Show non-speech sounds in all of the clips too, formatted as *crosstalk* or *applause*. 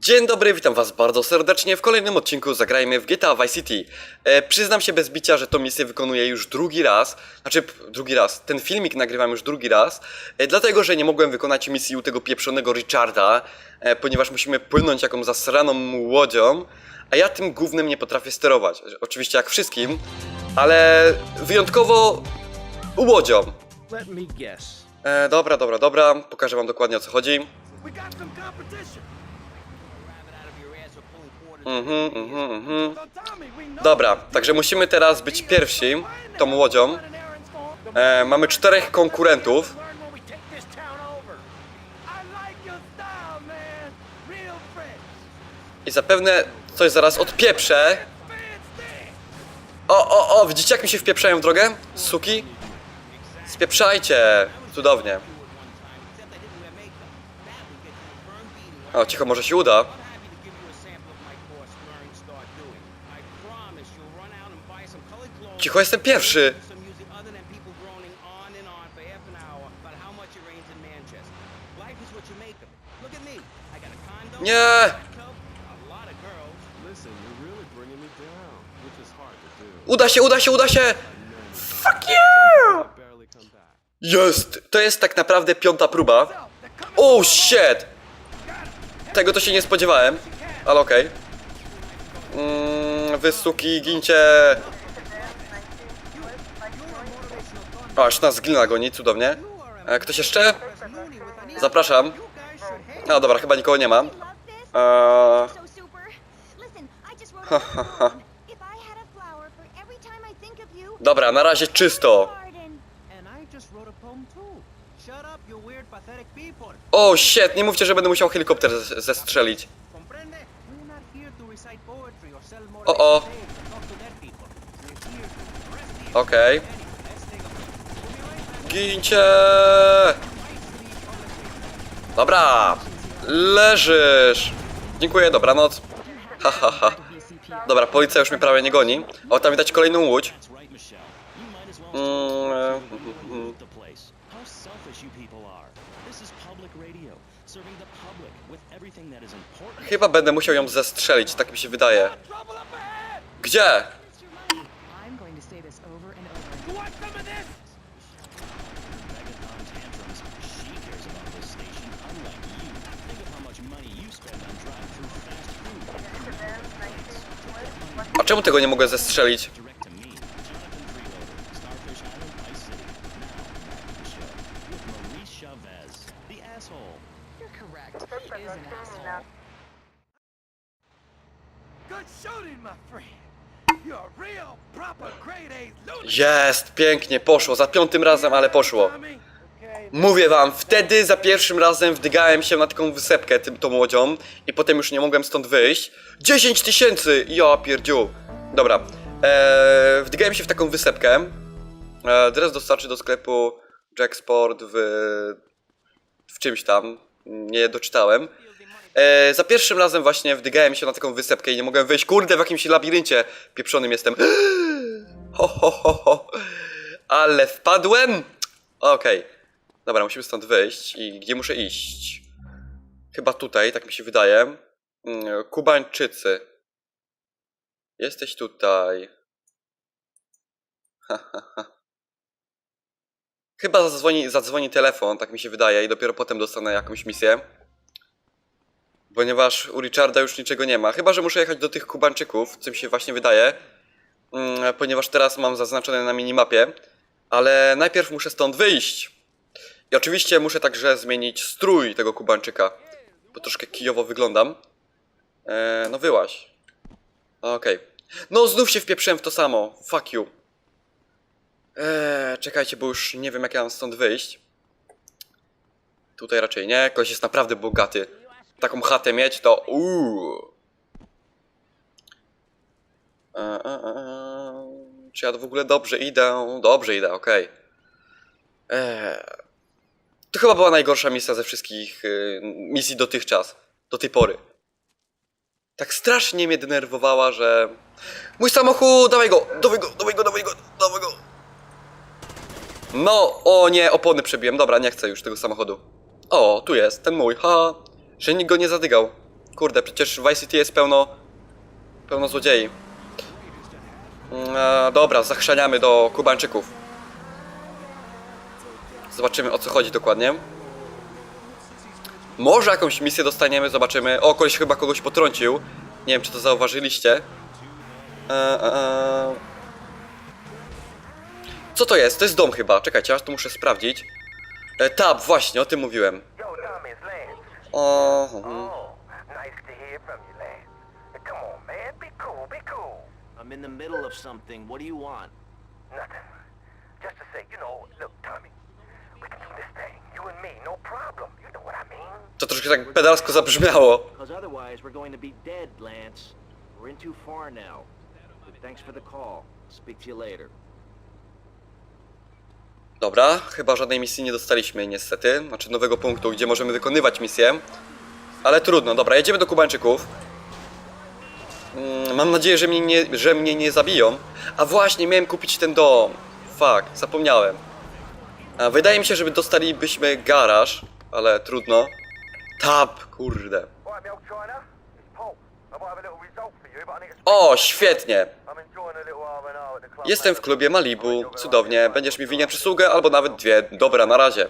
Dzień dobry, witam was bardzo serdecznie w kolejnym odcinku Zagrajmy w GTA Vice City. E, przyznam się bez bicia, że tą misję wykonuję już drugi raz, znaczy drugi raz, ten filmik nagrywam już drugi raz, e, dlatego, że nie mogłem wykonać misji u tego pieprzonego Richarda, e, ponieważ musimy płynąć jakąś zasraną łodzią, a ja tym głównym nie potrafię sterować. Oczywiście jak wszystkim, ale wyjątkowo łodzią. Let me guess. E, dobra, dobra, dobra, pokażę wam dokładnie o co chodzi. We got some competition. Mhm, mhm, mhm. Dobra, także musimy teraz być pierwsi tą łodzią. E, mamy czterech konkurentów. I zapewne coś zaraz odpieprzę. O, o, o, widzicie jak mi się wpieprzają w drogę? Suki? Spieprzajcie! Cudownie. O, cicho, może się uda. Cicho, jestem pierwszy. Nie! Uda się, uda się, uda się! Fuck yeah! Jest! To jest tak naprawdę piąta próba. Oh shit! Tego to się nie spodziewałem, ale okej. Mm, wy suki, gincie! O, aż nas glina goni, cudownie. E, ktoś jeszcze? Zapraszam. No dobra, chyba nikogo nie ma. Eee, dobra, na razie czysto. O, shit, nie mówcie, że będę musiał helikopter zestrzelić. Arrest the Okej. Anyway, let's take a look. We'll be right back. Gincie! Dobra, leżysz. Dziękuję, dobranoc. Ha, ha, ha. Dobra, policja już mnie prawie nie goni. O, tam widać kolejną łódź. Mm, e, that is important. chyba będę musiał ją zestrzelić, tak mi się wydaje. Gdzie? I'm going to say this over and over. You want some of this? Megaton tantrums. She cares about this station, unlike you. Think of how much money you spend on drive-through fast food. A czemu tego nie mogę zestrzelić? Direct to me, Jonathan Freeloader, Starfish Island, Vice City. Now, back to the show with Maurice Chavez, the asshole. You're correct. He is an asshole. Good shooting, my friend. You're a real proper grade A lunatic. Jest, pięknie, poszło, za piątym razem, ale poszło. Okay, Mówię wam, wtedy za pierwszym razem wdygałem się na taką wysepkę tym, tą łodzią i potem już nie mogłem stąd wyjść. 10 tysięcy! Ja pierdziu! Dobra, eee, wdygałem się w taką wysepkę. Eee, dostarczy do sklepu Jacksport w, w czymś tam, nie doczytałem. Eee, za pierwszym razem właśnie wdygałem się na taką wysepkę i nie mogłem wyjść. Kurde, w jakimś labiryncie pieprzonym jestem. *gasps* Ho, ho, ho, ho. Ale wpadłem! Okej. Dobra, musimy stąd wyjść. I gdzie muszę iść? Chyba tutaj, tak mi się wydaje. Mm, Kubańczycy. Jesteś tutaj. Chyba zadzwoni, zadzwoni telefon, tak mi się wydaje, i dopiero potem dostanę jakąś misję. Ponieważ u Richarda już niczego nie ma. Chyba, że muszę jechać do tych Kubańczyków, co mi się właśnie wydaje. Mm, Ponieważ teraz mam zaznaczone na minimapie. Ale najpierw muszę stąd wyjść. I oczywiście muszę także zmienić strój tego Kubańczyka, bo troszkę kijowo wyglądam. Eee, no wyłaś. Okej. No znów się wpieprzyłem w to samo. Fuck you. Eee, czekajcie, bo już nie wiem jak ja mam stąd wyjść. Tutaj raczej nie. Ktoś jest naprawdę bogaty. Taką chatę mieć to uuu. Eee, eee. Czy ja w ogóle dobrze idę? Dobrze idę, okej. Eee, to chyba była najgorsza misja ze wszystkich y, misji dotychczas, do tej pory. Tak strasznie mnie denerwowała, że... Mój samochód, dawaj go, dawaj go, dawaj go, dawaj go, dawaj go. No, o nie, opony przebiłem, dobra, nie chcę już tego samochodu. O, tu jest, ten mój, ha, że nikt go nie zadygał. Kurde, przecież w Vice City jest pełno... Pełno złodziei. Mm, E, dobra, zachrzaniamy do Kubańczyków. Zobaczymy o co chodzi dokładnie. Może jakąś misję dostaniemy, zobaczymy. O, koleś chyba kogoś potrącił. Nie wiem, czy to zauważyliście. E, e, e. Co to jest? To jest dom chyba. Czekajcie, aż to muszę sprawdzić. E, tab, właśnie, o tym mówiłem. O, mhm. I'm in the middle of something. What do you want? Nothing. Just to say, you know, look, Tommy, to troszkę tak pedalsko zabrzmiało. Dobra, chyba żadnej misji nie dostaliśmy niestety. Znaczy nowego punktu, gdzie możemy wykonywać misję. Ale trudno, dobra, jedziemy do Kubańczyków. Mm, Mam nadzieję, że mnie, nie, że mnie nie zabiją. A właśnie, miałem kupić ten dom. Fuck, zapomniałem. A, wydaje mi się, że dostalibyśmy garaż, ale trudno. Tab, kurde. O, świetnie. Jestem w klubie Malibu, cudownie, będziesz mi winien przysługę albo nawet dwie. Dobra, na razie.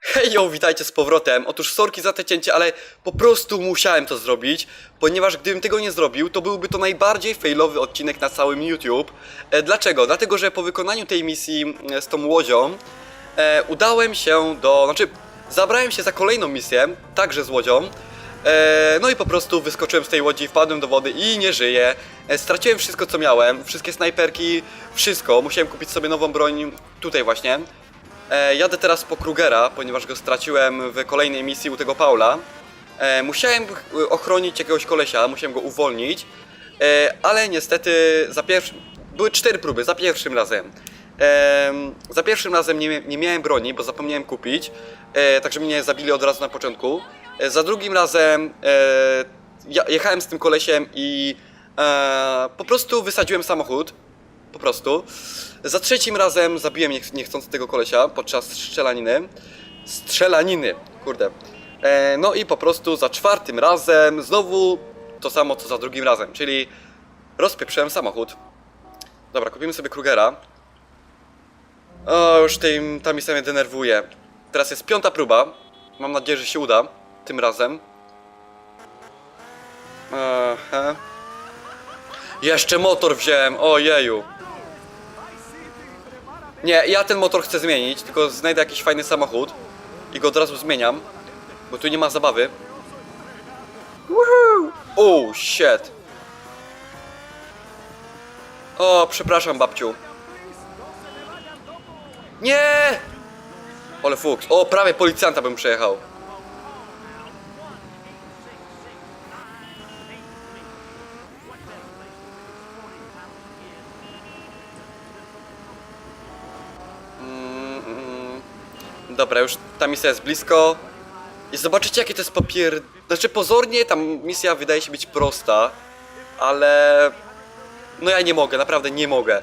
Hejo, witajcie z powrotem. Otóż sorki za te cięcie, ale po prostu musiałem to zrobić, ponieważ gdybym tego nie zrobił, to byłby to najbardziej failowy odcinek na całym YouTube. E, dlaczego? Dlatego, że po wykonaniu tej misji e, z tą łodzią e, udałem się do... Znaczy, zabrałem się za kolejną misję, także z łodzią. E, no i po prostu wyskoczyłem z tej łodzi, wpadłem do wody i nie żyję. E, straciłem wszystko co miałem, wszystkie snajperki, wszystko. Musiałem kupić sobie nową broń tutaj właśnie. E, jadę teraz po Krugera, ponieważ go straciłem w kolejnej misji u tego Paula. E, musiałem e, ochronić jakiegoś kolesia, musiałem go uwolnić, e, ale niestety za pierwszym... Były cztery próby, za pierwszym razem. Za pierwszym razem nie, nie miałem broni, bo zapomniałem kupić, e, także mnie zabili od razu na początku. E, za drugim razem e, jechałem z tym kolesiem i po prostu wysadziłem samochód. Po prostu. Za trzecim razem zabiłem niech, niechcący tego kolesia podczas strzelaniny. Strzelaniny, kurde. No i po prostu za czwartym razem znowu to samo co za drugim razem, czyli rozpieprzyłem samochód. Dobra, kupimy sobie Krugera. O, już tej, ta misja mnie denerwuje. Teraz jest piąta próba. Mam nadzieję, że się uda. Tym razem. Aha. Jeszcze motor wziąłem, ojeju. Nie, ja ten motor chcę zmienić, tylko znajdę jakiś fajny samochód i go od razu zmieniam, bo tu nie ma zabawy. Woohoo! Oh, shit. O, przepraszam, babciu. Nie! Ole fuks. O, prawie policjanta bym przejechał. Mm, mm. Dobra, już ta misja jest blisko. I zobaczycie, jakie to jest papier... Znaczy, pozornie ta misja wydaje się być prosta, ale... No ja nie mogę, naprawdę nie mogę.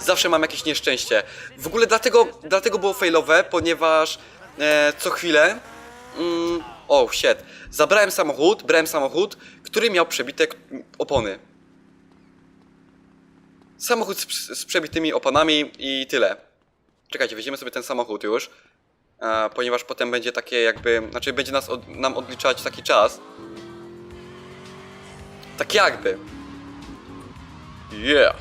Zawsze mam jakieś nieszczęście. W ogóle dlatego, dlatego było failowe, ponieważ e, co chwilę... Mm, oh shit. Zabrałem samochód, brałem samochód, który miał przebite opony. Samochód z, z przebitymi oponami i tyle. Czekajcie, weźmiemy sobie ten samochód już. E, ponieważ potem będzie takie jakby... Znaczy będzie nas od, nam odliczać taki czas. Tak jakby. Yeah.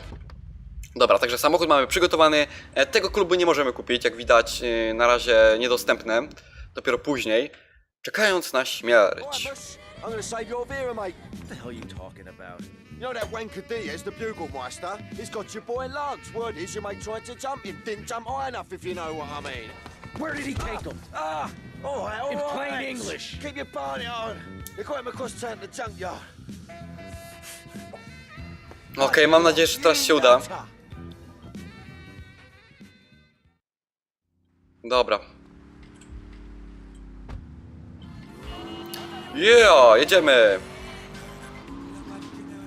Dobra, także samochód mamy przygotowany. E, Tego klubu nie możemy kupić, jak widać, e, na razie niedostępne. Dopiero później. Czekając na śmierć. I'm gonna save your Vera, mate. What the hell are you talking about? You know that wanker Diaz, the Buglemaster? He's got your boy Lance. Word is your mate tried to jump him, didn't jump high enough, if you know what I mean. Where did he take him? Ah, all right, all In right, plain mates. English. Keep your party on. They got him across town to the junkyard. Okej, mam nadzieję, że teraz się uda. Dobra. Yeah, jedziemy.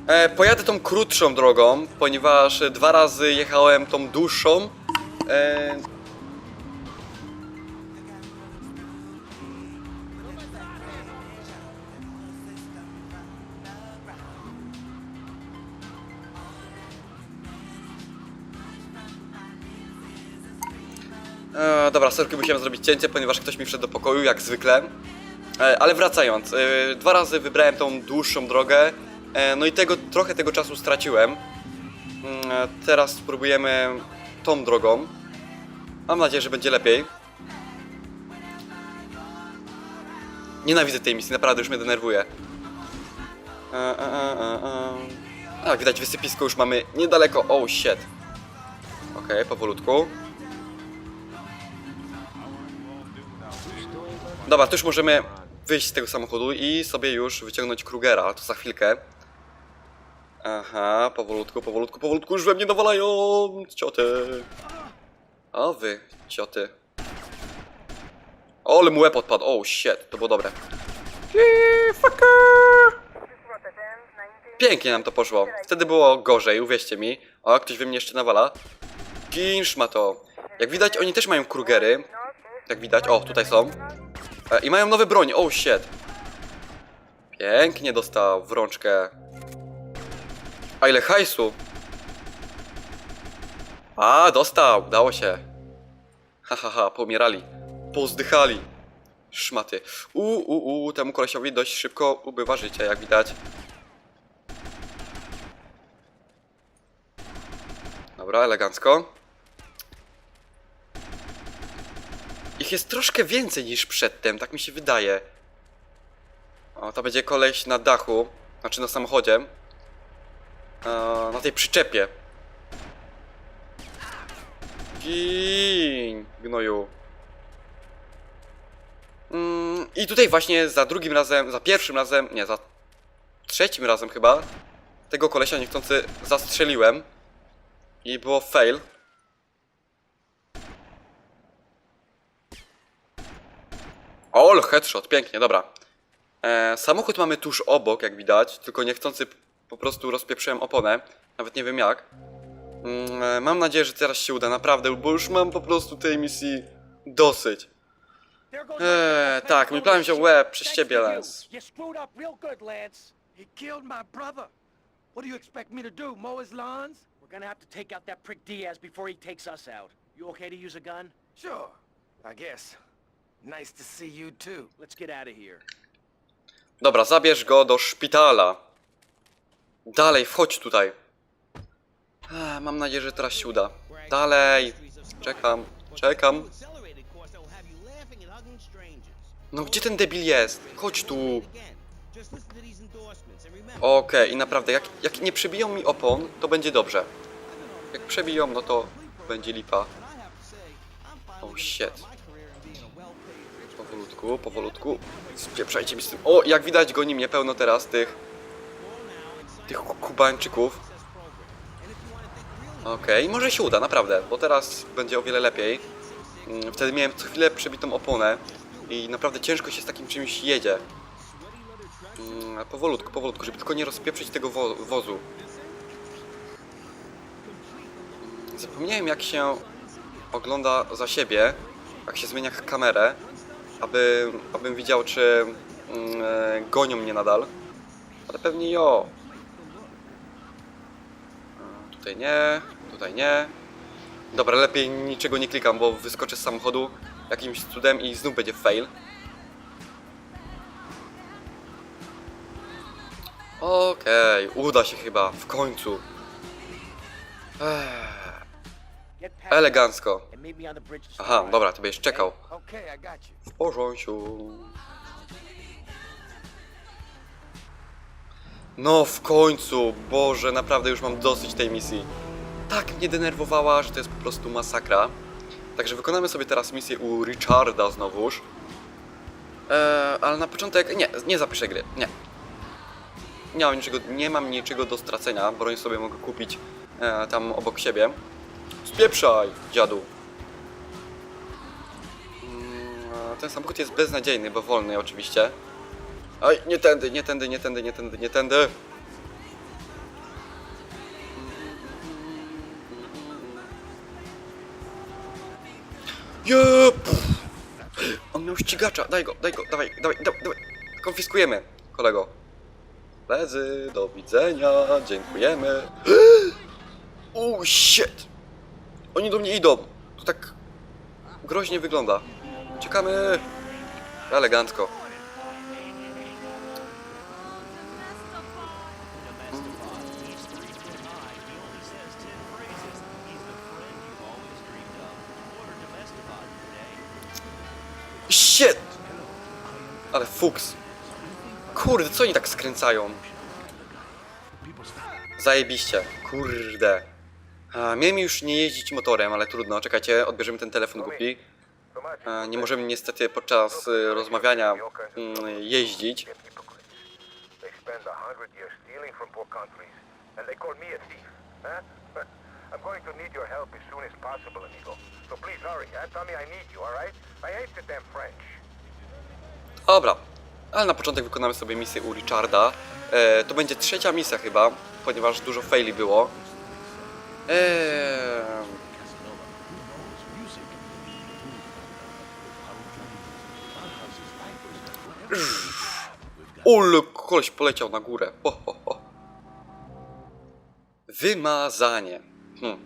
E, pojadę tą krótszą drogą, ponieważ dwa razy jechałem tą dłuższą. E, E, dobra, sorki, musiałem zrobić cięcie, ponieważ ktoś mi wszedł do pokoju, jak zwykle. E, ale wracając, e, dwa razy wybrałem tą dłuższą drogę, e, no i tego, trochę tego czasu straciłem. Mm, e, teraz spróbujemy tą drogą. Mam nadzieję, że będzie lepiej. Nienawidzę tej misji, naprawdę już mnie denerwuje. E, e, e, e. A, widać wysypisko już mamy niedaleko. Oh shit. Okej, powolutku. Dobra, to już możemy wyjść z tego samochodu i sobie już wyciągnąć Krugera, to za chwilkę. Aha, powolutku, powolutku, powolutku, już we mnie nawalają cioty. O wy, cioty. O, ale mu łeb odpadł, oh shit, to było dobre. Fucker! Pięknie nam to poszło. Wtedy było gorzej, uwierzcie mi. O, ktoś we mnie jeszcze nawala. Ginsz ma to. Jak widać, oni też mają Krugery. Jak widać, o, tutaj są. E, I mają nowe broń, oh shit. Pięknie dostał w rączkę. A ile hajsu? A, dostał, udało się. Ha, ha, ha, pomierali. Pozdychali. Szmaty. U, u, u, temu kolesiowi dość szybko ubywa życie, jak widać. Dobra, elegancko. Ich jest troszkę więcej niż przedtem, tak mi się wydaje. O, to będzie koleś na dachu, znaczy na samochodzie. E, na tej przyczepie. Gin, gnoju. Mm, I tutaj właśnie za drugim razem, za pierwszym razem, nie, za trzecim razem chyba, tego kolesia niechcący zastrzeliłem. I było fail. Ol, headshot, pięknie, dobra. E, samochód mamy tuż obok, jak widać, tylko niechcący po prostu rozpieprzyłem oponę. Nawet nie wiem jak. Mm, e, mam nadzieję, że teraz się uda, naprawdę, bo już mam po prostu tej misji dosyć. Eee, tak, mój plan wziął łeb przez ciebie, Lance. What do you expect me to do, mow his lawns? We're gonna have to take out that prick Diaz before he takes us out. You okay to use a gun? Sure, I guess. Nice to see you too. Let's get out of here. Dobra, zabierz go do szpitala. Dalej, wchodź tutaj. Eee, mam nadzieję, że teraz się uda. Dalej. Czekam, czekam. No gdzie ten debil jest? Chodź tu. Okej, i naprawdę, jak, jak nie przebiją mi opon, to będzie dobrze. Jak przebiją, no to będzie lipa. Oh shit. Powolutku, powolutku. Spieprzajcie mi z tym. O, jak widać, goni mnie pełno teraz tych... Tych ku- kubańczyków. Okej, może się uda, naprawdę, bo teraz będzie o wiele lepiej. Mm, Wtedy miałem co chwilę przebitą oponę i naprawdę ciężko się z takim czymś jedzie. Mm, Powolutku, powolutku, żeby tylko nie rozpieprzyć tego wo wozu. Zapomniałem jak się ogląda za siebie, jak się zmienia kamerę, aby, abym widział czy mm, e, gonią mnie nadal. Ale pewnie jo. E, Tutaj nie, tutaj nie. Dobra, lepiej niczego nie klikam, bo wyskoczę z samochodu jakimś cudem i znów będzie fail. Okej, uda się chyba, w końcu. Ech, elegancko. Aha, dobra, ty będziesz czekał. W porządku. No w końcu, Boże, naprawdę już mam dosyć tej misji. Tak mnie denerwowała, że to jest po prostu masakra. Także wykonamy sobie teraz misję u Richarda znowuż. Eee, ale na początek, nie, nie zapiszę gry, nie. Nie mam niczego, nie mam niczego do stracenia, broń sobie mogę kupić e, tam obok siebie. Spieprzaj, dziadu. Ten samochód jest beznadziejny, bo wolny oczywiście. Oj, nie tędy, nie tędy, nie tędy, nie tędy, nie tędy. Jep! On miał ścigacza, daj go, daj go, dawaj, dawaj, dawaj, dawaj. Konfiskujemy, kolego. Lezy, do widzenia, dziękujemy. *gasps* Oh shit! Oni do mnie idą. To tak groźnie wygląda. Czekamy. Elegancko. Shit! Ale fuks. Kurde, co oni tak skręcają? Zajebiście. Kurde. A, miałem już nie jeździć motorem, ale trudno. Czekajcie, odbierzemy ten telefon głupi. A, nie możemy niestety podczas y, rozmawiania mm, jeździć. Dobra, ale na początek wykonamy sobie misję u Richarda. E, to będzie trzecia misja chyba, ponieważ dużo faili było. Eee... Ule, koleś poleciał na górę. Ho, ho, ho. Wymazanie. Hm.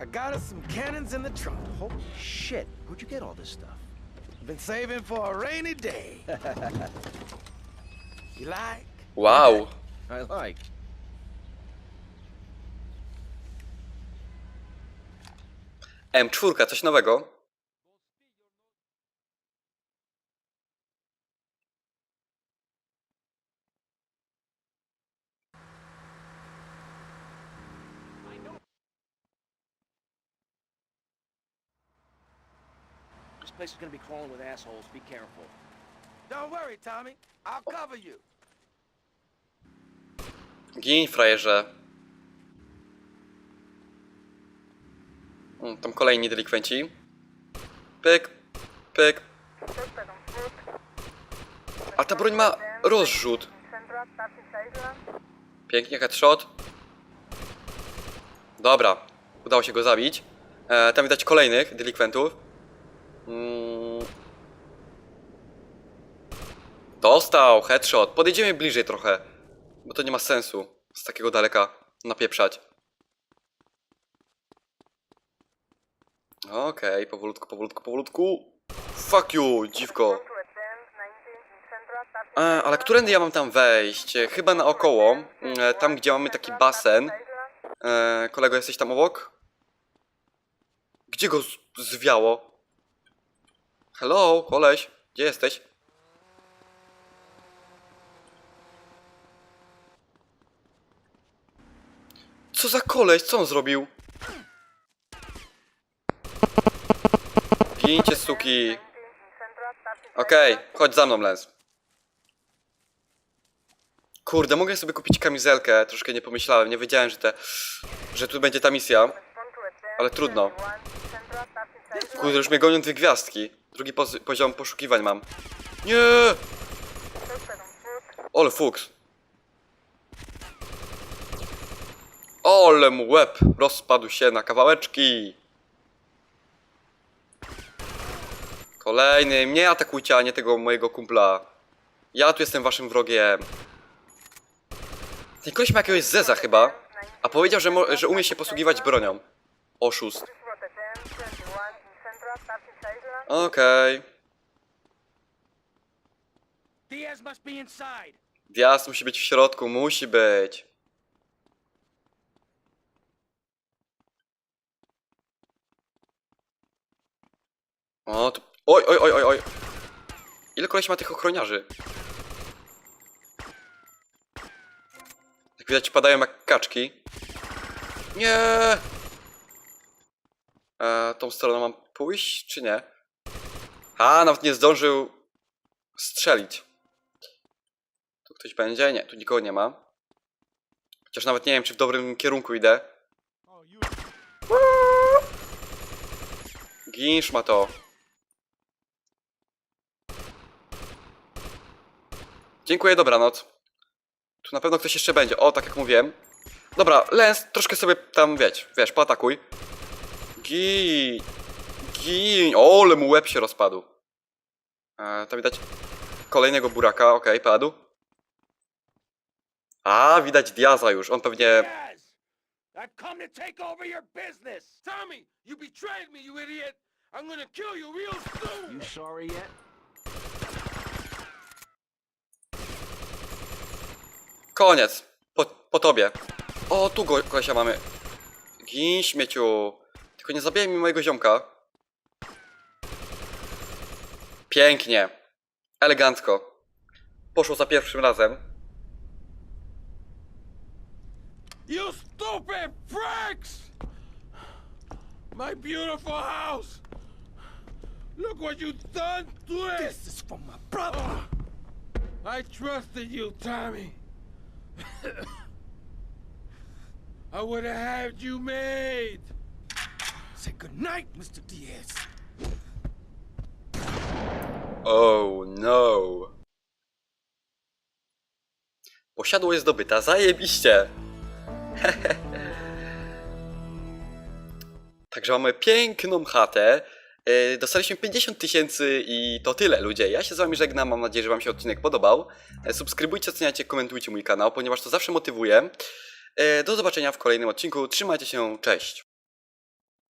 I got us some cannons in the trunk. Holy shit, where'd you get all this stuff? Been saving for a rainy day. *laughs* you like? Wow. I like. M4, coś nowego. Place is gonna be crawling with assholes. Be careful. Don't worry, Tommy. I'll cover you. Gin, frajerze. Mm, Tam kolejni delikwenci. Pyk, pyk. A ta broń ma rozrzut. Pięknie, headshot. Dobra, udało się go zabić. E, tam widać kolejnych delikwentów. Mm. Dostał, headshot. Podejdziemy bliżej trochę, bo to nie ma sensu z takiego daleka napieprzać. Okej, powolutku, powolutku, powolutku. Fuck you, dziwko. E, ale którędy ja mam tam wejść? Chyba naokoło. E, tam, gdzie mamy taki basen. E, kolego, jesteś tam obok? Gdzie go zwiało? Hello, koleś, gdzie jesteś? Co za koleś? Co on zrobił? Gincie, suki. Okej, chodź za mną, Lens. Kurde, mogę sobie kupić kamizelkę. Troszkę nie pomyślałem, nie wiedziałem, że te, że tu będzie ta misja. Ale trudno. Kurde, już mnie gonią dwie gwiazdki. Drugi poz- poziom poszukiwań mam. Nie! Ole fuks. Ole mu łeb rozpadł się na kawałeczki. Kolejny. Mnie atakujcie, a nie tego mojego kumpla. Ja tu jestem waszym wrogiem. Ten koleś ma jakiegoś zeza chyba. A powiedział, że, że umie się posługiwać bronią. Oszust. Okej. Inside. Diaz musi być w środku, musi być. O, to... Oj, oj, oj, oj, oj. Ile koleś ma tych ochroniarzy? Jak widać, padają jak kaczki. Nie! E, tą stroną mam pójść, czy nie? A, nawet nie zdążył strzelić. Tu ktoś będzie? Nie, tu nikogo nie ma. Chociaż nawet nie wiem, czy w dobrym kierunku idę. Ginsz ma to. Dziękuję, dobranoc. Tu na pewno ktoś jeszcze będzie. O, tak jak mówiłem. Dobra, Lens, troszkę sobie tam, wiesz, wiesz, poatakuj. Gin. Gin. O, ale mu łeb się rozpadł. E, tam widać kolejnego buraka, okej, padł. A, widać Diaza już, on pewnie I've come to take over your business! Tommy, you betrayed me, you idiot! I'm gonna kill you real soon! You sorry yet? Koniec. Po, po tobie. O, tu go, kolesia mamy. Gin, śmieciu. Tylko nie zabijaj mi mojego ziomka. Pięknie. Elegancko. Poszło za pierwszym razem. You stupid pricks! My beautiful house! Look what you done to it! This is for my brother! I trusted you, Tommy. *coughs* I would have had you made. Say goodnight, Mr. Diaz. Oh no. Posiadłość zdobyta, zajebiście. *laughs* Także mamy piękną chatę. Yy, Dostaliśmy 50 tysięcy i to tyle ludzie. Ja się z wami żegnam, mam nadzieję, że wam się odcinek podobał. E, Subskrybujcie, oceniajcie, komentujcie mój kanał, ponieważ to zawsze motywuje. E, Do zobaczenia w kolejnym odcinku. Trzymajcie się, cześć.